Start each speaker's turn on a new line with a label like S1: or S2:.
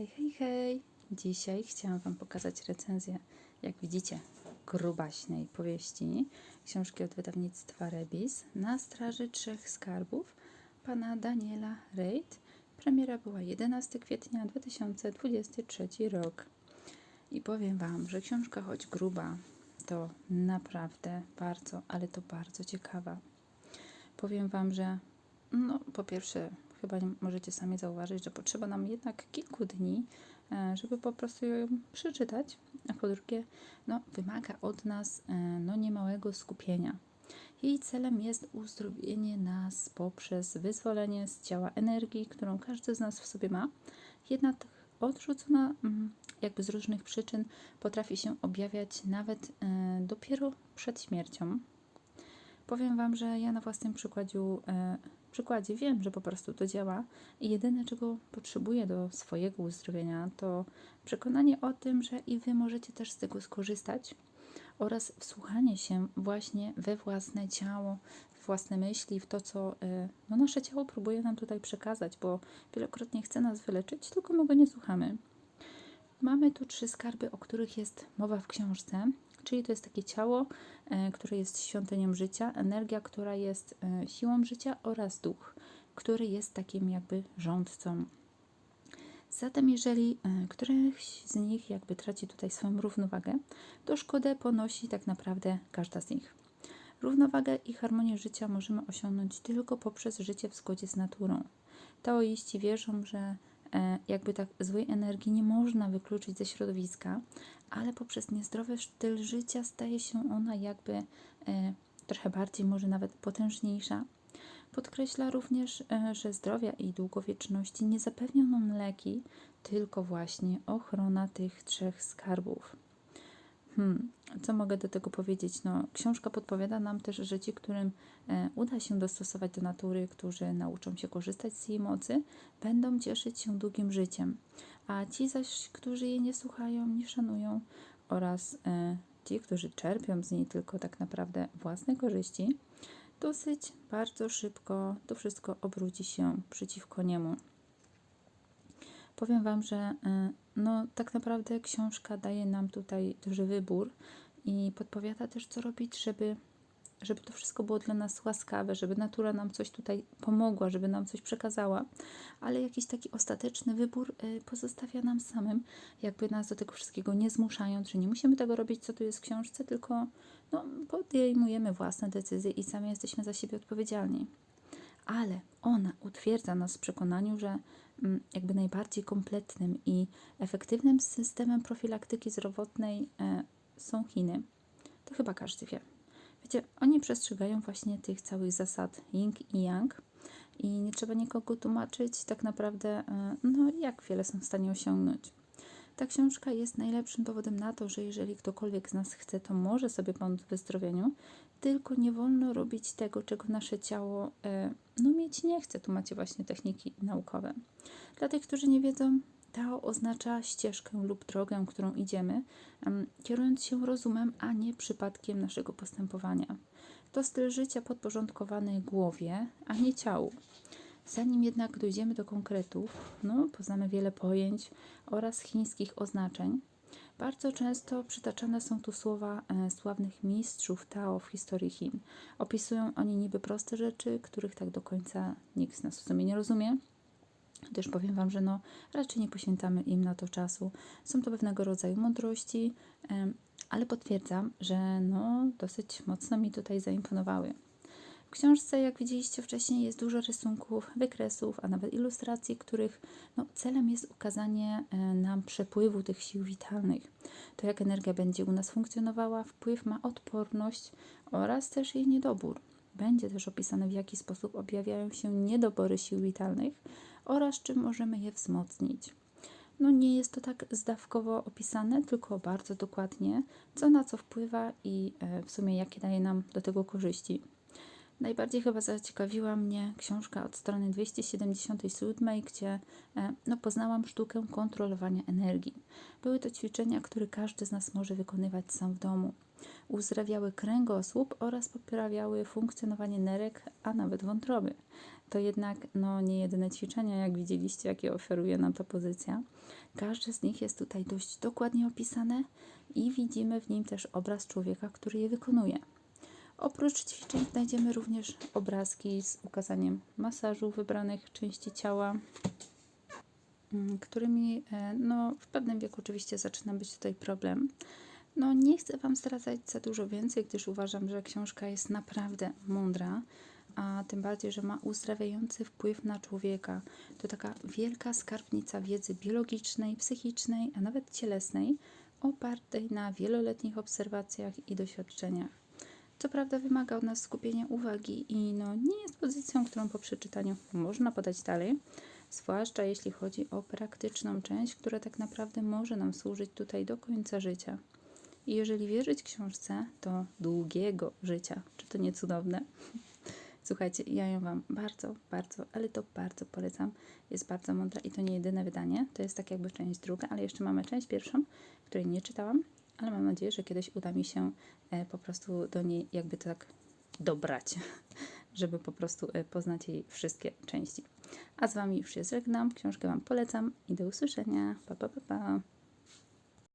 S1: Hej, hej, hej! Dzisiaj chciałam Wam pokazać recenzję, jak widzicie, grubaśnej powieści książki od wydawnictwa Rebis na straży trzech skarbów pana Daniela Reid. Premiera była 11 kwietnia 2023 rok. I powiem Wam, że książka choć gruba, to naprawdę bardzo, ale to bardzo ciekawa. Powiem Wam, że no, po pierwsze, chyba możecie sami zauważyć, że potrzeba nam jednak kilku dni, e, żeby po prostu ją przeczytać, a po drugie, no, wymaga od nas e, no, niemałego skupienia. Jej celem jest uzdrowienie nas poprzez wyzwolenie z ciała energii, którą każdy z nas w sobie ma, jednak odrzucona mm, jakby z różnych przyczyn potrafi się objawiać nawet e, dopiero przed śmiercią. Powiem Wam, że ja na własnym przykładzie, przykładzie wiem, że po prostu to działa i jedyne, czego potrzebuję do swojego uzdrowienia, to przekonanie o tym, że i Wy możecie też z tego skorzystać oraz wsłuchanie się właśnie we własne ciało, w własne myśli, w to, co e, no, nasze ciało próbuje nam tutaj przekazać, bo wielokrotnie chce nas wyleczyć, tylko my go nie słuchamy. Mamy tu trzy skarby, o których jest mowa w książce, czyli to jest takie ciało, e, które jest świątynią życia, energia, która jest e, siłą życia oraz duch, który jest takim jakby rządcą. Zatem, jeżeli e, któryś z nich jakby traci tutaj swoją równowagę, to szkodę ponosi tak naprawdę każda z nich. Równowagę i harmonię życia możemy osiągnąć tylko poprzez życie w zgodzie z naturą. Taoiści wierzą, że jakby tak złej energii nie można wykluczyć ze środowiska, ale poprzez niezdrowy styl życia staje się ona jakby e, trochę bardziej, może nawet potężniejsza. Podkreśla również, e, że zdrowia i długowieczności nie zapewnią nam leki, tylko właśnie ochrona tych trzech skarbów. Hmm, co mogę do tego powiedzieć? No, książka podpowiada nam też, że ci, którym e, uda się dostosować do natury, którzy nauczą się korzystać z jej mocy, będą cieszyć się długim życiem, a ci zaś, którzy jej nie słuchają, nie szanują oraz e, ci, którzy czerpią z niej tylko tak naprawdę własne korzyści, dosyć bardzo szybko to wszystko obróci się przeciwko niemu. Powiem Wam, że y, no, tak naprawdę książka daje nam tutaj duży wybór i podpowiada też, co robić, żeby, żeby to wszystko było dla nas łaskawe, żeby natura nam coś tutaj pomogła, żeby nam coś przekazała, ale jakiś taki ostateczny wybór y, pozostawia nam samym, jakby nas do tego wszystkiego nie zmuszając, że nie musimy tego robić, co tu jest w książce, tylko no, podejmujemy własne decyzje i sami jesteśmy za siebie odpowiedzialni. Ale ona utwierdza nas w przekonaniu, że jakby najbardziej kompletnym i efektywnym systemem profilaktyki zdrowotnej e, są Chiny. To chyba każdy wie. Wiecie, oni przestrzegają właśnie tych całych zasad yin i yang i nie trzeba nikogo tłumaczyć tak naprawdę, e, no jak wiele są w stanie osiągnąć. Ta książka jest najlepszym dowodem na to, że jeżeli ktokolwiek z nas chce, to może sobie pomóc w wyzdrowieniu, tylko nie wolno robić tego, czego nasze ciało e, no, mieć nie chce. Tu macie właśnie techniki naukowe. Dla tych, którzy nie wiedzą, Tao oznacza ścieżkę lub drogę, którą idziemy, em, kierując się rozumem, a nie przypadkiem naszego postępowania. To styl życia podporządkowany głowie, a nie ciału. Zanim jednak dojdziemy do konkretów, no, poznamy wiele pojęć oraz chińskich oznaczeń. Bardzo często przytaczane są tu słowa e, sławnych mistrzów Tao w historii Chin. Opisują oni niby proste rzeczy, których tak do końca nikt z nas w sumie nie rozumie. Też powiem Wam, że no, raczej nie poświęcamy im na to czasu. Są to pewnego rodzaju mądrości, ale potwierdzam, że no, dosyć mocno mi tutaj zaimponowały. W książce, jak widzieliście wcześniej, jest dużo rysunków, wykresów, a nawet ilustracji, których no, celem jest ukazanie e, nam przepływu tych sił witalnych. To, jak energia będzie u nas funkcjonowała, wpływ ma odporność oraz też jej niedobór. Będzie też opisane, w jaki sposób objawiają się niedobory sił witalnych oraz czym możemy je wzmocnić. No nie jest to tak zdawkowo opisane, tylko bardzo dokładnie, co na co wpływa i e, w sumie jakie daje nam do tego korzyści. Najbardziej chyba zaciekawiła mnie książka od strony 277, gdzie e, no, poznałam sztukę kontrolowania energii. Były to ćwiczenia, które każdy z nas może wykonywać sam w domu. uzdrawiały kręgosłup oraz poprawiały funkcjonowanie nerek, a nawet wątroby. To jednak no, nie jedyne ćwiczenia, jak widzieliście, jakie oferuje nam ta pozycja. Każde z nich jest tutaj dość dokładnie opisane i widzimy w nim też obraz człowieka, który je wykonuje. Oprócz ćwiczeń znajdziemy również obrazki z ukazaniem masażu wybranych części ciała, mm, którymi e, no, w pewnym wieku oczywiście zaczyna być tutaj problem. No, nie chcę Wam zdradzać za dużo więcej, gdyż uważam, że książka jest naprawdę mądra, a tym bardziej, że ma uzdrawiający wpływ na człowieka. To taka wielka skarbnica wiedzy biologicznej, psychicznej, a nawet cielesnej, opartej na wieloletnich obserwacjach i doświadczeniach. Co prawda wymaga od nas skupienia uwagi i no, nie jest pozycją, którą po przeczytaniu można podać dalej, zwłaszcza jeśli chodzi o praktyczną część, która tak naprawdę może nam służyć tutaj do końca życia. I jeżeli wierzyć książce, to długiego życia. Czy to nie cudowne? Słuchajcie, ja ją Wam bardzo, bardzo, ale to bardzo polecam. Jest bardzo mądra i to nie jedyne wydanie. To jest tak jakby część druga, ale jeszcze mamy część pierwszą, której nie czytałam, ale mam nadzieję, że kiedyś uda mi się e, po prostu do niej jakby tak dobrać, żeby po prostu e, poznać jej wszystkie części. A z Wami już się żegnam, książkę Wam polecam i do usłyszenia. Pa, pa, pa, pa.